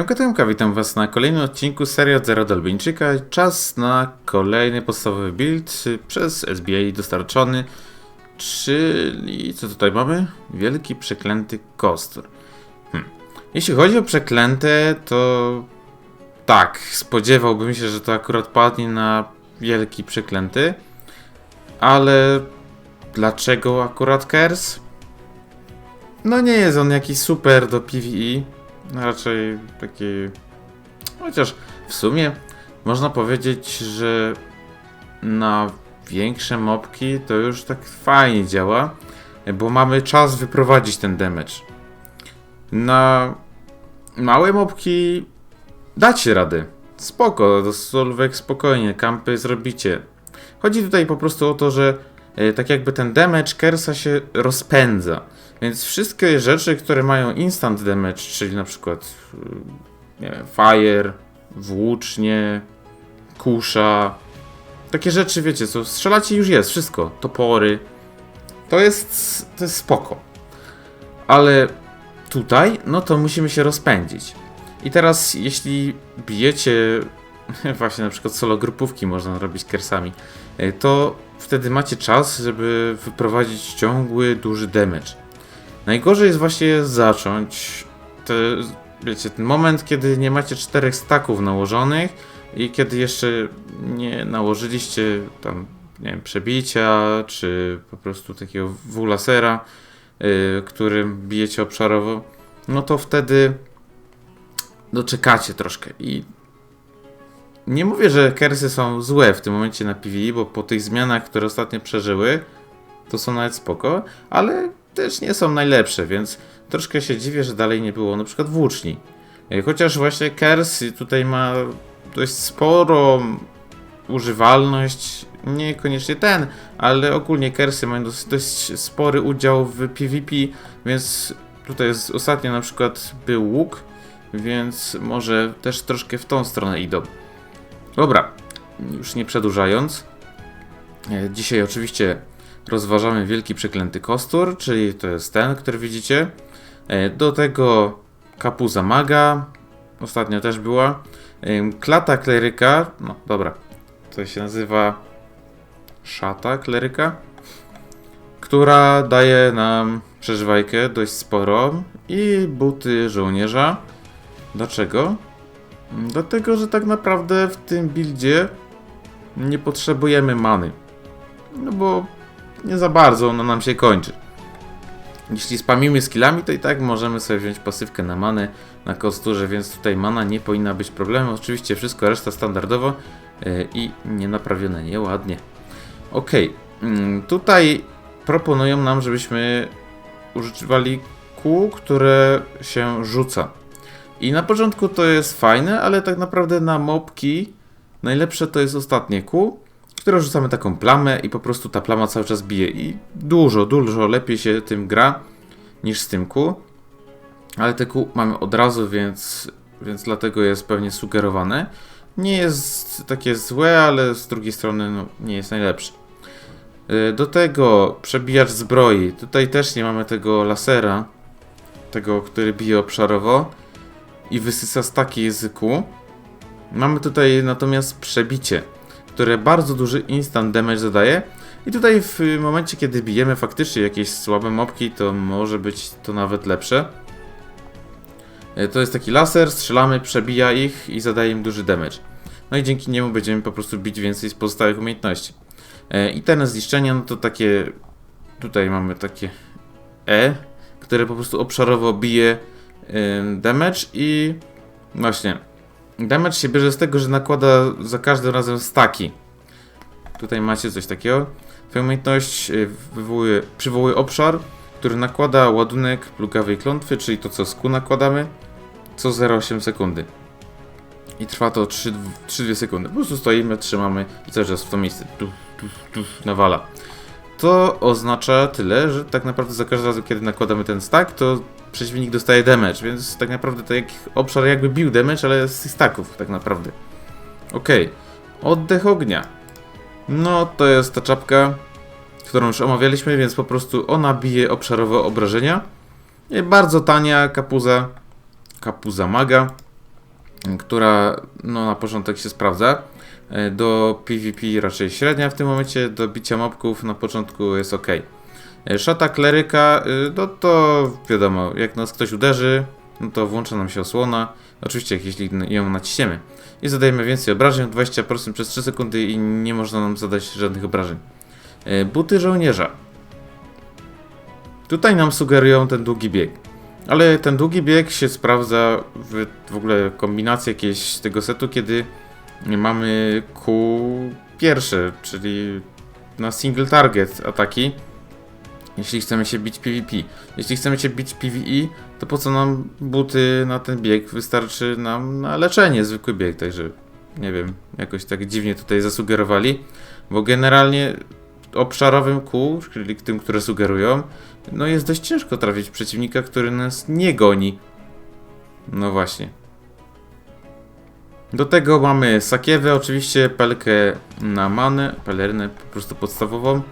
Siemka witam was na kolejnym odcinku serii od Zero do Albańczyka. Czas na kolejny podstawowy build przez SBA dostarczony, czyli co tutaj mamy? Wielki przeklęty kostur. Hm. Jeśli chodzi o przeklęte, to tak, spodziewałbym się, że to akurat padnie na wielki przeklęty, ale dlaczego akurat Kers? No nie jest on jakiś super do PvE, raczej taki. Chociaż w sumie można powiedzieć, że na większe mopki to już tak fajnie działa, bo mamy czas wyprowadzić ten damage. Na małe mopki dacie radę. Spoko, do solwek spokojnie, kampy zrobicie. Chodzi tutaj po prostu o to, że e, tak jakby ten damage Kersa się rozpędza. Więc wszystkie rzeczy, które mają instant damage, czyli na przykład y, nie wiem, fire, włócznie, kusza, takie rzeczy, wiecie co, strzelacie już jest, wszystko, topory, to jest, to jest spoko. Ale tutaj, no to musimy się rozpędzić. I teraz, jeśli bijecie właśnie na przykład solo grupówki można robić kersami, y, to wtedy macie czas, żeby wyprowadzić ciągły, duży damage. Najgorzej jest właśnie zacząć. Te, wiecie, ten moment, kiedy nie macie czterech staków nałożonych i kiedy jeszcze nie nałożyliście tam, nie wiem, przebicia, czy po prostu takiego W-lasera, yy, którym bijecie obszarowo, no to wtedy doczekacie troszkę i nie mówię, że kersy są złe w tym momencie na PvE, bo po tych zmianach, które ostatnio przeżyły, to są nawet spoko, ale też nie są najlepsze, więc troszkę się dziwię, że dalej nie było na przykład włóczni. E, Chociaż właśnie Kers tutaj ma dość sporą używalność, niekoniecznie ten, ale ogólnie Kersy mają dość, dość spory udział w PvP, więc tutaj jest ostatnio na przykład był łuk, więc może też troszkę w tą stronę idą. Dobra, już nie przedłużając. e, Dzisiaj oczywiście rozważamy wielki przeklęty kostur, czyli to jest ten, który widzicie. E, Do tego kapuza maga, ostatnio też była. Em, Klata kleryka, no dobra, to się nazywa szata kleryka, która daje nam przeżywajkę dość sporo i buty żołnierza. Dlaczego? Dlatego, że tak naprawdę w tym buildzie nie potrzebujemy many. No bo nie za bardzo ona nam się kończy. Jeśli spamimy skillami, to i tak możemy sobie wziąć pasywkę na manę na kosturze, więc tutaj mana nie powinna być problemem. Oczywiście wszystko reszta standardowo yy, i nie naprawione nieładnie. Ok, mm, tutaj proponują nam, żebyśmy używali kół, które się rzuca. I na początku to jest fajne, ale tak naprawdę na mopki najlepsze to jest ostatnie kół, które rzucamy taką plamę i po prostu ta plama cały czas bije i dużo, dużo lepiej się tym gra niż z tym kół. Ale te kół mamy od razu, więc, więc dlatego jest pewnie sugerowane. Nie jest takie złe, ale z drugiej strony no, nie jest najlepsze. Yy, Do tego przebijacz zbroi. Tutaj też nie mamy tego lasera, tego, który bije obszarowo i wysysa staki języku. Mamy tutaj natomiast przebicie które bardzo duży instant damage zadaje. I tutaj w momencie, kiedy bijemy faktycznie jakieś słabe mopki, to może być to nawet lepsze. E, To jest taki laser, strzelamy, przebija ich i zadaje im duży damage. No i dzięki niemu będziemy po prostu bić więcej z pozostałych umiejętności. E, I ten zniszczenia, no to takie... Tutaj mamy takie E, które po prostu obszarowo bije damage i właśnie Damage się bierze z tego, że nakłada za każdym razem staki. Tutaj macie coś takiego. Twoja umiejętność y, wywołuje, przywołuje obszar, który nakłada ładunek plugawej klątwy, czyli to co z Q nakładamy, co 0,8 sekundy. I trwa to 3-2 sekundy. Po prostu stoimy, trzymamy i cały czas w to miejsce tuf, tuf, tuf, nawala. To oznacza tyle, że tak naprawdę za każdym razem, kiedy nakładamy ten stack, to przeciwnik dostaje damage, więc tak naprawdę jak obszar jakby bił damage, ale z stacków tak naprawdę. Okej, oddech ognia. No to jest ta czapka, którą już omawialiśmy, więc po prostu ona bije obszarowe obrażenia. I bardzo tania kapuza, kapuza maga. Która no, na początek się sprawdza. E, Do PvP raczej średnia w tym momencie, do bicia mobków na początku jest ok. E, Szata kleryka, y, no to wiadomo, jak nas ktoś uderzy, no to włącza nam się osłona. Oczywiście, jeśli ją naciśniemy. I zadajemy więcej obrażeń, 20% przez 3 sekundy i nie można nam zadać żadnych obrażeń. E, Buty żołnierza. Tutaj nam sugerują ten długi bieg. Ale ten długi bieg się sprawdza w, w ogóle kombinacji jakiejś tego setu, kiedy mamy Q pierwsze, czyli na single target ataki. Jeśli chcemy się bić PvP. Jeśli chcemy się bić PvE, to po co nam buty na ten bieg? Wystarczy nam na leczenie, zwykły bieg, także nie wiem, jakoś tak dziwnie tutaj zasugerowali, bo generalnie obszarowym kół, czyli tym, które sugerują, no jest dość ciężko trafić przeciwnika, który nas nie goni. No właśnie. Do tego mamy sakiewę, oczywiście, pelkę na manę, pelerynę po prostu podstawową,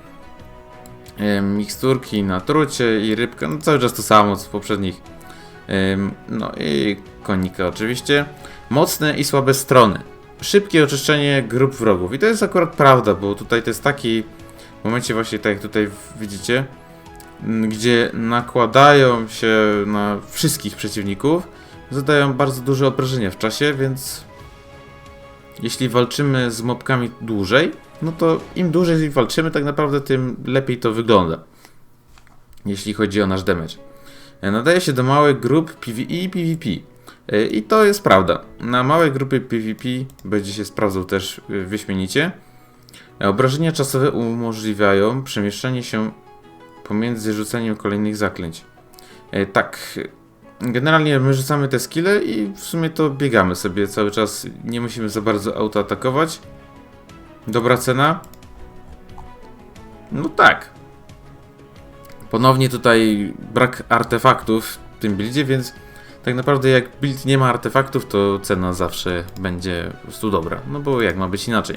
em, miksturki na trucie i rybkę, no cały czas to samo co w poprzednich. Em, No i konika oczywiście. Mocne i słabe strony. Szybkie oczyszczenie grup wrogów. I to jest akurat prawda, bo tutaj to jest taki w momencie właśnie tak jak tutaj widzicie, m, gdzie nakładają się na wszystkich przeciwników, zadają bardzo duże obrażenia w czasie, więc jeśli walczymy z mobkami dłużej, no to im dłużej walczymy, tak naprawdę tym lepiej to wygląda. Jeśli chodzi o nasz damage. E, Nadaje się do małych grup PvE i PvP. E, I to jest prawda. Na małe grupy PvP będzie się sprawdzał też e, wyśmienicie. E, Obrażenia czasowe umożliwiają przemieszczanie się pomiędzy rzuceniem kolejnych zaklęć. E, tak, generalnie my rzucamy te skille i w sumie to biegamy sobie cały czas. Nie musimy za bardzo autoatakować. Dobra cena? No tak. Ponownie tutaj brak artefaktów w tym buildzie, więc tak naprawdę jak build nie ma artefaktów, to cena zawsze będzie po prostu dobra. No bo jak ma być inaczej.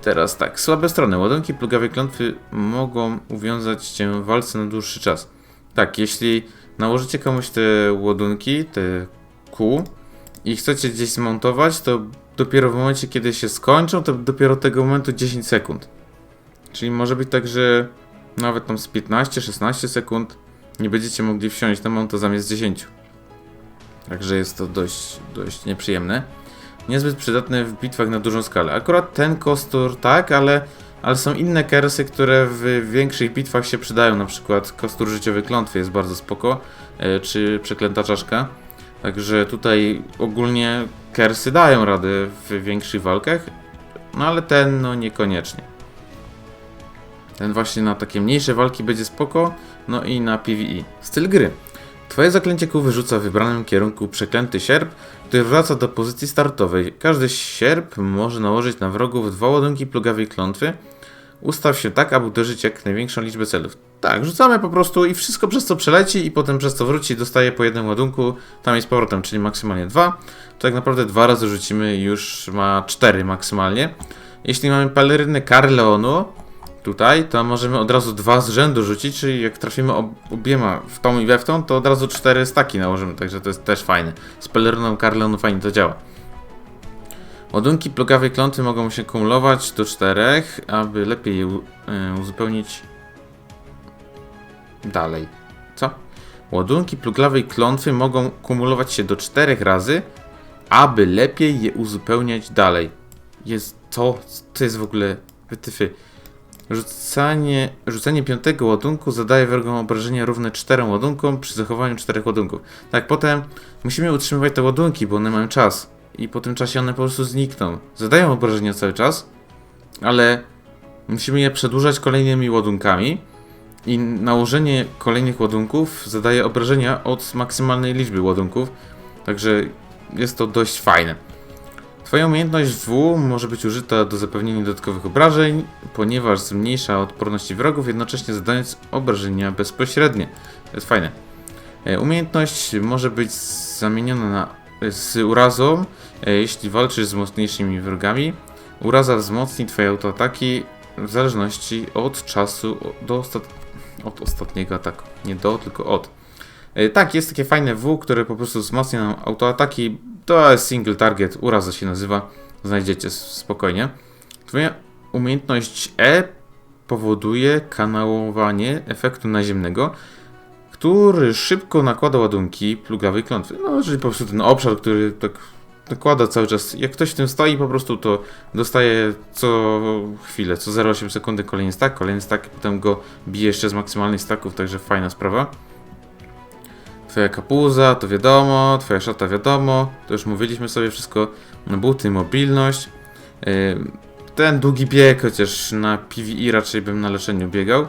Teraz tak, słabe strony. Ładunki plugawej klątwy mogą uwiązać cię w walce na dłuższy czas. Tak, jeśli nałożycie komuś te ładunki, te kół i chcecie gdzieś zmontować, to dopiero w momencie, kiedy się skończą, to dopiero tego momentu 10 sekund. Czyli może być tak, że nawet tam z 15-16 sekund nie będziecie mogli wsiąść na monto zamiast 10. Także jest to dość, dość nieprzyjemne niezbyt przydatne w bitwach na dużą skalę. Akurat ten kostur tak, ale, ale są inne kersy, które w większych bitwach się przydają. Na przykład kostur życiowy klątwy jest bardzo spoko, e, czy przeklęta czaszka. Także tutaj ogólnie kersy dają radę w większych walkach, no ale ten no niekoniecznie. Ten właśnie na takie mniejsze walki będzie spoko, no i na PvE. Styl gry. Twoje zaklęcie kół wyrzuca w wybranym kierunku przeklęty sierp, który wraca do pozycji startowej. Każdy sierp może nałożyć na wrogów dwa ładunki plugawej klątwy. Ustaw się tak, aby uderzyć jak największą liczbę celów. Tak, rzucamy po prostu i wszystko przez co przeleci i potem przez co wróci dostaje po jednym ładunku, tam jest powrotem, czyli maksymalnie dwa. To tak naprawdę dwa razy rzucimy już ma cztery maksymalnie. Jeśli mamy pelerynę Carleonu, tutaj, to możemy od razu dwa z rzędu rzucić, czyli jak trafimy ob obiema w tą i we w tą, to od razu cztery staki nałożymy, także to jest też fajne. Z peleryną Carleonu fajnie to działa. Ładunki plugawej klątwy mogą się kumulować do czterech, aby lepiej je y, uzupełnić dalej. Co? Ładunki plugawej klątwy mogą kumulować się do czterech razy, aby lepiej je uzupełniać dalej. Jest to, to jest w ogóle wytyfy. Rzucanie, rzucenie piątego ładunku zadaje wrogom obrażenia równe czterem ładunkom przy zachowaniu czterech ładunków. Tak, potem musimy utrzymywać te ładunki, bo one mają czas. I po tym czasie one po prostu znikną. Zadają obrażenia cały czas, ale musimy je przedłużać kolejnymi ładunkami. I nałożenie kolejnych ładunków zadaje obrażenia od maksymalnej liczby ładunków. Także jest to dość fajne. Twoja umiejętność W może być użyta do zapewnienia dodatkowych obrażeń, ponieważ zmniejsza odporności wrogów, jednocześnie zadając obrażenia bezpośrednie. To jest fajne. E, Umiejętność może być zamieniona na, z urazą, e, jeśli walczysz z mocniejszymi wrogami. Uraza wzmocni twoje autoataki w zależności od czasu do ostat... od ostatniego ataku. Nie do, tylko od. E, Tak, jest takie fajne W, które po prostu wzmacnia nam autoataki To jest single target, uraza się nazywa. Znajdziecie spokojnie. Twoja umiejętność E powoduje kanałowanie efektu naziemnego, który szybko nakłada ładunki plugawej klątwy. No, czyli po prostu ten obszar, który tak nakłada cały czas. Jak ktoś w tym stoi, po prostu to dostaje co chwilę, co 0,8 sekundy kolejny stack, kolejny stack, potem go bije jeszcze z maksymalnych stacków, także fajna sprawa. Twoja kapuza, to wiadomo, twoja szata wiadomo, to już mówiliśmy sobie wszystko. Buty, mobilność. Ym, Ten długi bieg, chociaż na PvE raczej bym na leczeniu biegał.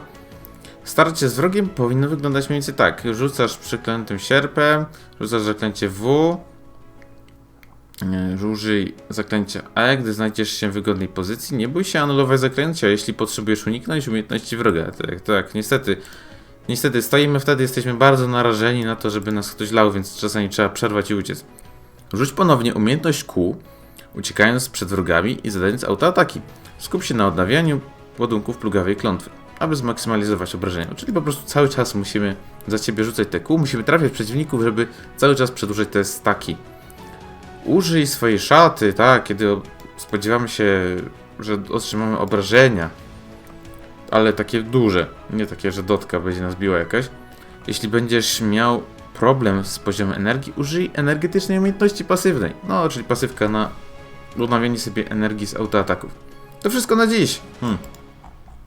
Starcie z wrogiem powinno wyglądać mniej więcej tak. Rzucasz przyklętym sierpem, rzucasz zaklęcie W, yy, użyj zaklęcia E, gdy znajdziesz się w wygodnej pozycji. Nie bój się anulować zaklęcia, jeśli potrzebujesz uniknąć umiejętności wroga. Tak, tak, niestety. Niestety, stoimy wtedy, jesteśmy bardzo narażeni na to, żeby nas ktoś lał, więc czasami trzeba przerwać i uciec. Rzuć ponownie umiejętność Q, uciekając przed wrogami i zadając autoataki. Skup się na odnawianiu ładunków plugawej klątwy, aby zmaksymalizować obrażenia. Czyli po prostu cały czas musimy za ciebie rzucać te kół, musimy trafiać przeciwników, żeby cały czas przedłużać te staki. Użyj swojej szaty, tak, kiedy spodziewamy się, że otrzymamy obrażenia, ale takie duże, nie takie, że dotka będzie nas biła jakaś. Jeśli będziesz miał problem z poziomem energii, użyj energetycznej umiejętności pasywnej. No, czyli pasywka na odnawianie sobie energii z autoataków. To wszystko na dziś. Hmm.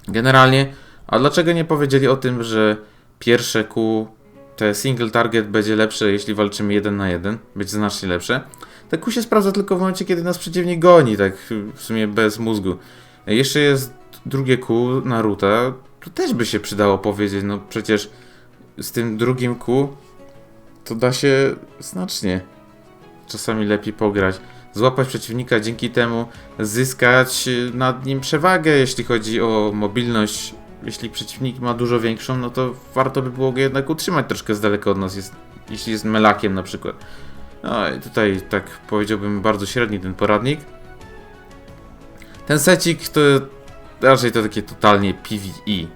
Generalnie, a dlaczego nie powiedzieli o tym, że pierwsze Q, te single target będzie lepsze, jeśli walczymy jeden na jeden? Będzie znacznie lepsze. Te Q się sprawdza tylko w momencie, kiedy nas przeciwnik goni, tak w sumie bez mózgu. Jeszcze jest drugie Q Naruta, to też by się przydało powiedzieć, no przecież z tym drugim Q to da się znacznie czasami lepiej pograć. Złapać przeciwnika, dzięki temu zyskać nad nim przewagę, jeśli chodzi o mobilność. Jeśli przeciwnik ma dużo większą, no to warto by było go jednak utrzymać troszkę z daleka od nas, jest, jeśli jest melakiem na przykład. No i tutaj tak powiedziałbym bardzo średni ten poradnik. Ten secik to raczej to takie totalnie PvE.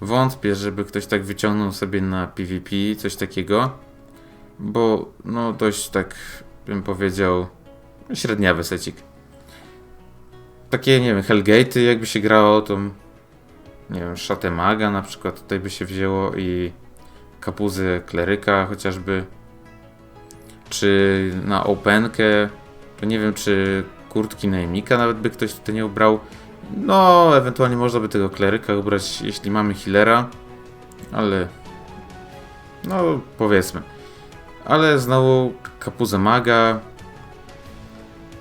Wątpię, żeby ktoś tak wyciągnął sobie na PvP coś takiego, bo no dość tak bym powiedział średniawy secik. Takie, nie wiem, Hellgate'y jakby się grało, to nie wiem, szatę maga na przykład tutaj by się wzięło i kapuzy kleryka chociażby. Czy na openkę, to nie wiem, czy kurtki najemnika nawet by ktoś tutaj nie ubrał. No, ewentualnie można by tego kleryka ubrać, jeśli mamy healera, ale no, powiedzmy. Ale znowu kapuza maga.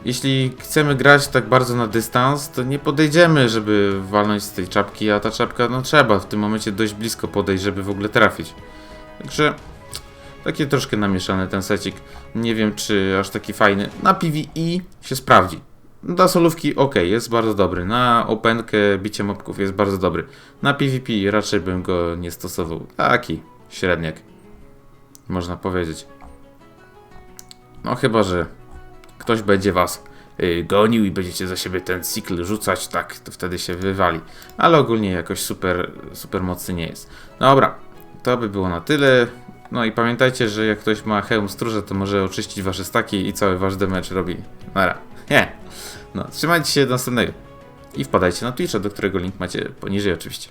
Jeśli chcemy grać tak bardzo na dystans, to nie podejdziemy, żeby walnąć z tej czapki, a ta czapka, no trzeba w tym momencie dość blisko podejść, żeby w ogóle trafić. Także takie troszkę namieszany ten secik. Nie wiem, czy aż taki fajny. Na PvE się sprawdzi. Dla solówki ok, jest bardzo dobry. Na openkę bicie mobków jest bardzo dobry. Na PvP raczej bym go nie stosował. Taki średniak. Można powiedzieć. No chyba, że ktoś będzie was y, gonił i będziecie za siebie ten cykl rzucać, tak, to wtedy się wywali. Ale ogólnie jakoś super, super mocny nie jest. Dobra, to by było na tyle. No i pamiętajcie, że jak ktoś ma hełm stróża, to może oczyścić wasze staki i cały wasz damage robi. Nara. Nie. No, trzymajcie się do następnego. I wpadajcie na Twitcha, do którego link macie poniżej oczywiście.